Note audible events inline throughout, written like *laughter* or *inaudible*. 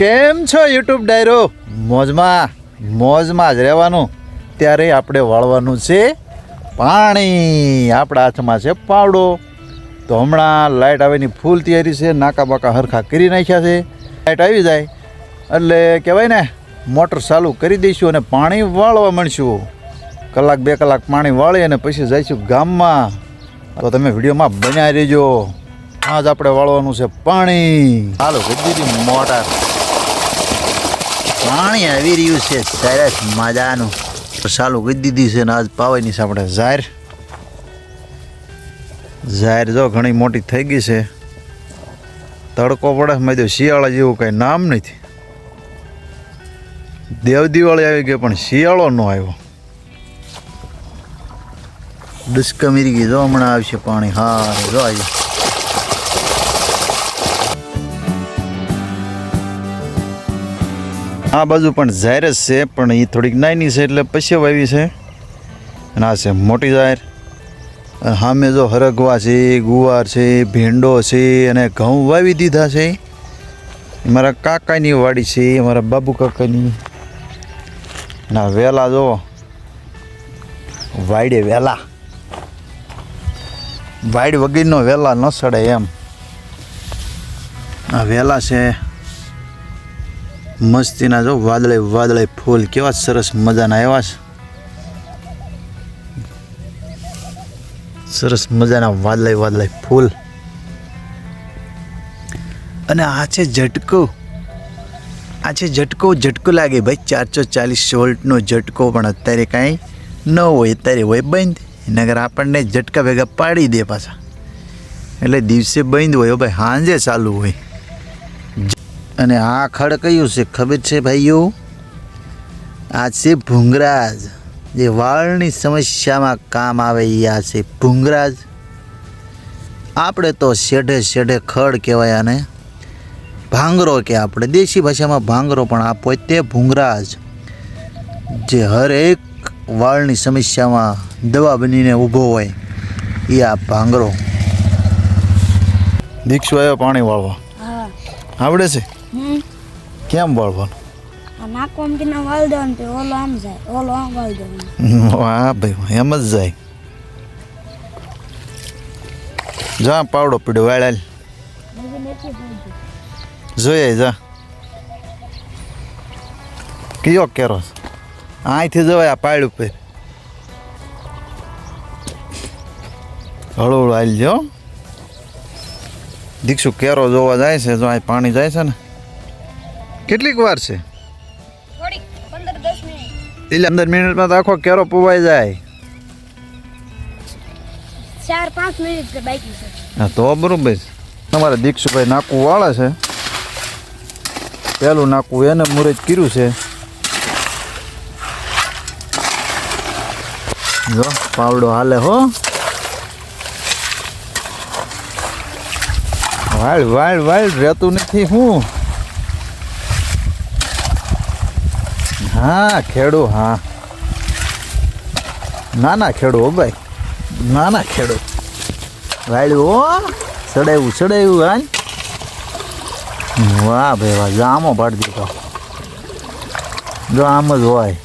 કેમ છો યુટ્યુબ ડાયરો? મોજમાં મોજમાં જ રહેવાનું. ત્યારે આપણે વાળવાનું છે પાણી. આપણા હાથમાં છે પાવડો. તો હમણાં લાઇટ આવેની ફૂલ તૈયારી છે, નાકા બાકા હરખા કરી નાખ્યા છે. લાઇટ આવી જાય, એટલે કહેવાય ને, મોટર ચાલુ કરી દઈશું અને પાણી વાળવા માંડશું. કલાક બે કલાક પાણી વાળી અને પછી જઈશું ગામમાં. તો તમે વિડીયોમાં બન્યા રહેજો. આજ આપણે વાળવાનું છે પાણી. હાલો દીધી મોટર પાણી આવી રહ્યું છે. સરસ મજાનું. ચાલુ કરી દીધી છે ને આજ પાવાની છે આપણે ઝાર ઝાર જો ઘણી મોટી થઈ ગઈ છે. તડકો પડે મેં તો શિયાળા જેવું કંઈ નામ નથી. દેવ દિવાળી આવી ગઈ પણ શિયાળો ન આવ્યો. ડુસ્કા મીરી ગઈ. જો હમણાં આવશે પાણી. હા, જો આવ્યું આ બાજુ પણ ઝાયર જ છે, પણ એ થોડીક નાની છે એટલે પછી વાવી છે. અને આ છે મોટી અને સામે જો હરગવા છે, ગુવાર છે, ભીંડો છે અને ઘઉં વાવી દીધા છે. મારા કાકાની વાડી છે મારા બાબુ કાકાની. ના વેલા જો વાડે વેલા. વાડ વગરનો વેલા ન સડે એમ. આ વેલા છે. મસ્તીના જો વાદળે વાદળે ફૂલ. કેવા સરસ મજાના આવ્યા છે. સરસ મજાના વાદળે વાદળે ફૂલ. અને આ છે ઝટકો. આ છે ઝટકો ઝટકો લાગે ભાઈ. ચારસો ચાલીસ વોલ્ટનો ઝટકો પણ અત્યારે કાંઈ ન હોય. અત્યારે હોય બંધ. નગર આપણને ઝટકા ભેગા પાડી દે પાછા. એટલે દિવસે બંધ હોય ભાઈ. સાંજે ચાલુ હોય. અને આ ખડ કયું છે? ખબર છે ભાઈઓ? આ છે ભૂંગરાજ. જે વાળની સમસ્યામાં કામ આવે એ આ છે ભૂંગરાજ. આપણે તો શેઢે શેઢે ખડ કહેવાય આને. ભાંગરો કે આપણે. દેશી ભાષામાં ભાંગરો પણ આ પોતે ભૂંગરાજ. જે હરેક વાળની સમસ્યામાં દવા બનીને ઊભો હોય એ આ ભાંગરો. દીક્ષુ આવ્યો પાણી વાળવા આવડે છે? કેમ વળવાનું? આ કે ના વાળ દેવાનું તે ઓલો આમ જાય ઓલો આમ વાળ દેવાનું. વાહ ભાઈ એમ જ જાય. જા પાવડો પીડો વાળાલ જોઈએ જા. કયો કેરો? અહીંથી જવાય આ પાડ ઉપર. હળવું હાલજો દીક્ષુ કેરો જોવા જાય છે જો અહીં પાણી જાય છે ને. કેટલીક વાર છે? એટલે અંદર મિનિટમાં તો આખો કેરો પુવાઈ જાય. ચાર પાંચ મિનિટ બાકી છે. હા તો બરોબર. તમારે દીક્ષુભાઈ નાકું વાળે છે. પહેલું નાકું એને મુરત કર્યું છે. જો પાવડો હાલે હો. વાળ વાળ વાળ રહેતું નથી હું. હા ખેડૂ હા. નાના ખેડૂ હો ભાઈ. નાના ખેડૂ. વાળ્યું હો ચડાવ્યું ચડાવ્યું હાલ. વાહ ભાઈ વાહ જો આમો પાડી દીધો. જો આમ જ હોય.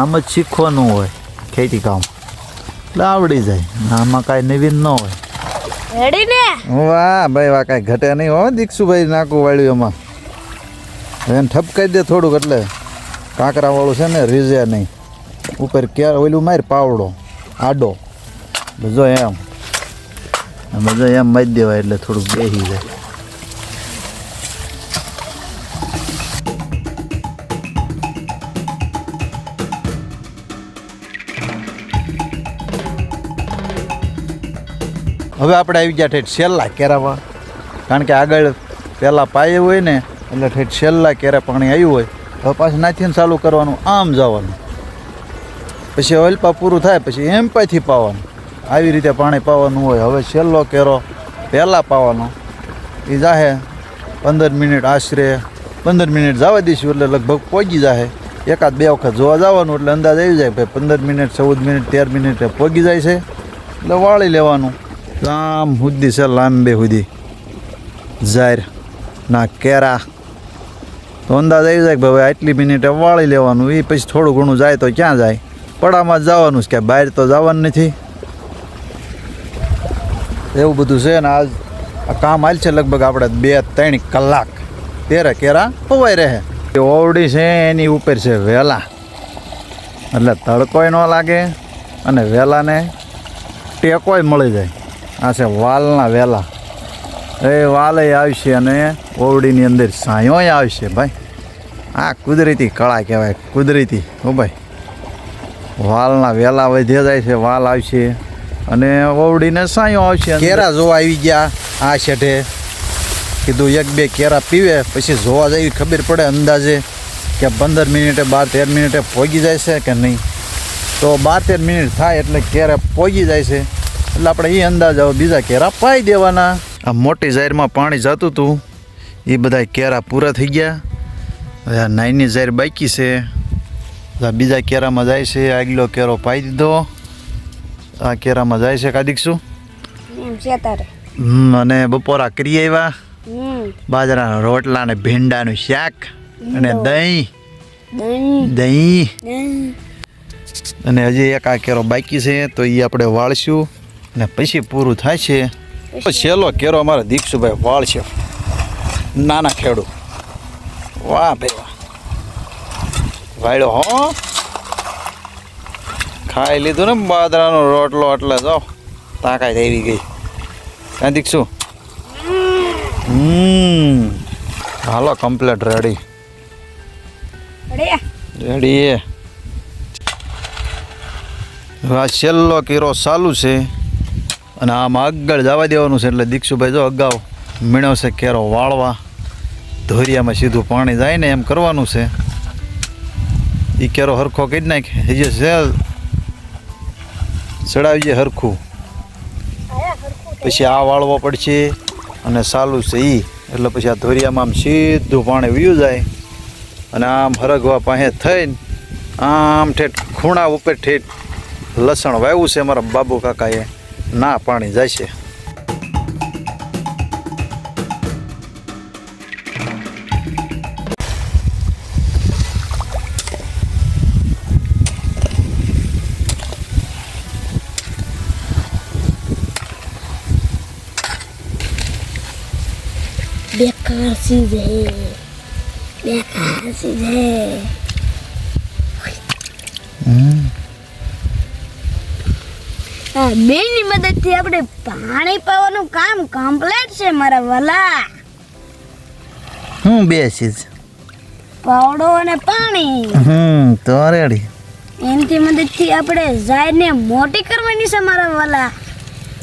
આમ જ શીખવાનું હોય ખેતી કામ. એટલે આવડી જાય. આમાં કાંઈ નવીન ન હોય. વાહ ભાઈ વાહ કાંઈ ઘટે નહીં હો દીક્ષુભાઈ નાકું વાળ્યું એમાં એને ઠપકાઈ દે થોડુંક એટલે કાંકરાવાળું છે ને રીઝે નહીં. ઉપર ક્યારે ઓલું માર પાવડો, આડો. બધો એમ. બધો એમ મારી દેવાય એટલે થોડુંક બેસી જાય. હવે આપણે આવી ગયા ઠેઠ છેલ્લા કેરામાં. કારણ કે આગળ પહેલાં પાયે હોય ને એટલે ઠેઠ છેલ્લા કેરા પાણી આવ્યું હોય, હવે પાછું નાથીને ચાલુ કરવાનું, આમ જવાનું. પછી હલપા પૂરું થાય, પછી એમ પાછી પાવાનું. આવી રીતે પાણી પાવાનું હોય. હવે છેલ્લો કેરો પહેલાં પાવાનો. એ જાહે પંદર મિનિટ આશરે, પંદર મિનિટ જવા દઈશું એટલે લગભગ પહોંચી જાહે. એકાદ બે વખત જોવા જવાનું એટલે અંદાજ આવી જાય, ભાઈ પંદર મિનિટ, ચૌદ મિનિટ, તેર મિનિટે પહોંચી જાય છે. એટલે વાળી લેવાનું. આમ સુધી છે, લાંબે સુધી. ઝાર ના કેરા. તો અંદાજ આવી જાય કે ભાઈ આટલી મિનિટે વાળી લેવાનું એ પછી થોડું ઘણું જાય તો ક્યાં જાય? પડામાં જ જવાનું છે કે બહાર તો જવાનું નથી. એવું બધું છે ને આજ આ કામ હાલ છે લગભગ આપણે બે ત્રણ કલાક. તેરે કેરા પવાઈ રહે. ઓવડી છે એની ઉપર છે વેલા. એટલે તડકોય ન લાગે અને વેલાને ટેકોય મળી જાય. આ છે વાલના વેલા. એ વાલે આવશે અને ઓવડીની અંદર સાંયો આવશે ભાઈ. આ કુદરતી કળા કહેવાય, કુદરતી. હો ભાઈ. વાલના વેલા વધે જાય છે, વાલ આવશે અને ઓવડીને સાંયો આવશે કેરા જોવા આવી ગયા, આ શેઠે કીધું એક બે કેરા પીવે, પછી જોવા જઈ ખબર પડે અંદાજે કે પંદર મિનિટે, બાર તેર મિનિટે પોગી જાય છે કે નહીં. તો બાર તેર મિનિટ થાય એટલે કેરા પોગી જાય છે. એટલે આપણે એ અંદાજ બીજા કેરા પાઈ દેવાના. આ મોટી જાહેરમાં પાણી જતું હતું એ બધા કેરા પૂરા થઈ ગયા. હવે આ નાની જાહેર બાકી છે. આ બીજા કેરામાં જાય છે. આગલો કેરો પાઈ દીધો. આ કેરામાં જાય છે કાદીક શું એમ છે તારે. હમ, અને બપોરા કરી આવ્યા બાજરાના રોટલા અને ભીંડાનું શાક અને દહીં. દહીં. અને હજી એક આ કેરો બાકી છે તો એ આપણે વાળશું. અને પછી પૂરું થાય છે. છેલ્લો કેરો અમારા દીક્ષુભાઈ વાળશે નાના ખેડૂ વાહ ભાઈ વાહ. વાળ્યો હો. ખાઈ લીધું ને બાદરાનો રોટલો એટલે જો તાકાત આવી ગઈ. ક્યાં દીક્ષુ? હમ. હાલો કમ્પ્લેટ રેડી? રેડી આ છેલ્લો કેરો ચાલુ છે. અને આમાં આગળ જવા દેવાનું છે એટલે દીક્ષુભાઈ જો અગાઉ મીણવશે કેરો વાળવા, ધોરિયામાં સીધું પાણી જાય ને એમ કરવાનું છે. એ કેરો હરખો કરી નાખે જે છે ચડાવી જાય હરખું. પછી આ વાળવો પડશે અને સાલું છે એ એટલે પછી આ ધોરિયામાં આમ સીધું પાણી વયું જાય. અને આમ હરગવા પાસે થઈને આમ ઠેઠ ખૂણા ઉપર ઠેઠ લસણ વાવ્યું છે અમારા બાબુ કાકાએ. ના પાણી જશે બેકાર ચીજ હે બેકાર ચીજ હે આ બેની મદદથી આપણે પાણી પાવાનું કામ કમ્પ્લીટ છે મારા વલા. હું બે ચીજ પાવડો અને પાણી. હમ તો રેડી. એનથી મદદથી આપણે ઝાડને મોટી કરવાની છે મારા વાલા.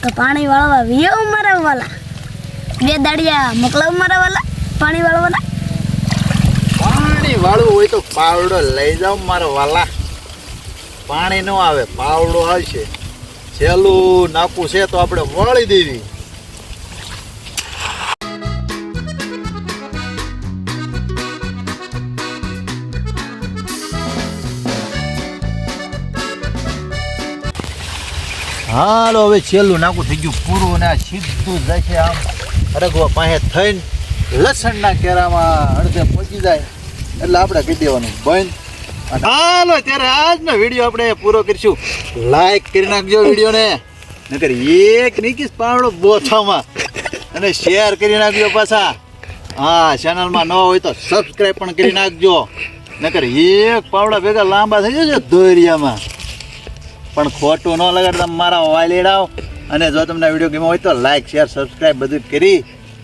તો પાણી વાળવા વિયો મારા વાલા. બે દાડિયા મોકલાવ મારા વાલા પાણી વાળવાના પાણી વાળવું હોય તો પાવડો લઈ જાઓ મારા વાલા. પાણી ન આવે પાવડો આવશે. છેલ્લું નાખવું છે તો આપણે વાળી દેવી. હાલો, હવે છેલ્લું નાખું થઈ ગયું પૂરું અને આ સીધું જાય છે આમ રગવા પાસે થઈને લસણના કેરામાં અડધે પહોંચી જાય. એટલે આપણે કહી દેવાનું? બંધ. હાલો ત્યારે આજનો વીડિયો આપણે પૂરો કરીશું. લાઈક કરી નાખજો વિડીયોને. નકર એક નીકીશ પાવડો બોથામાં. અને શેર કરી નાખજો પાછા. હા ચેનલમાં ન હોય તો સબસ્ક્રાઈબ પણ કરી નાખજો. નકર એક પાવડા ભેગા લાંબા થઈ જશે દોરિયામાં. પણ ખોટું ન લગાડતા મારા વાલીડાવ અને જો તમને વીડિયો ગમ્યો હોય તો લાઈક શેર સબસ્ક્રાઈબ બધું કરી.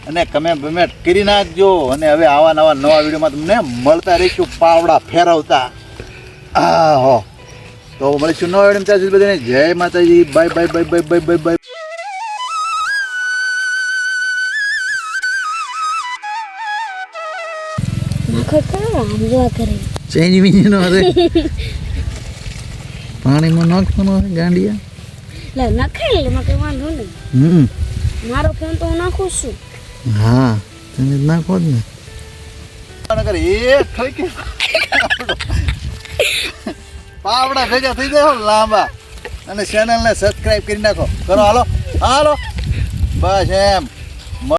અને કમેન્ટ બમેન્ટ કરી નાખજો. અને હવે આવા નવા નવા વિડીયોમાં તમને મળતા રહીશું પાવડા ફેરવતા. આ હો તો મળીશું નવા વીડિયો ત્યાં સુધી બધાને. જય માતાજી. Bye bye bye bye bye bye bye. Change બીજી નો હશે *laughs* પાણીમાં નાખવાનો હશે ગાંડિયા? એટલે એટલે વાંધો નહીં. મારો ફોન તો હું નાખું છું. હા તમે નાખો જ ને. *laughs* પાવડા ભેગા થઈ જાય લાંબા. અને ચેનલને સબસ્ક્રાઇબ કરી નાખો. કરો હાલો. હાલો. બસ એમ.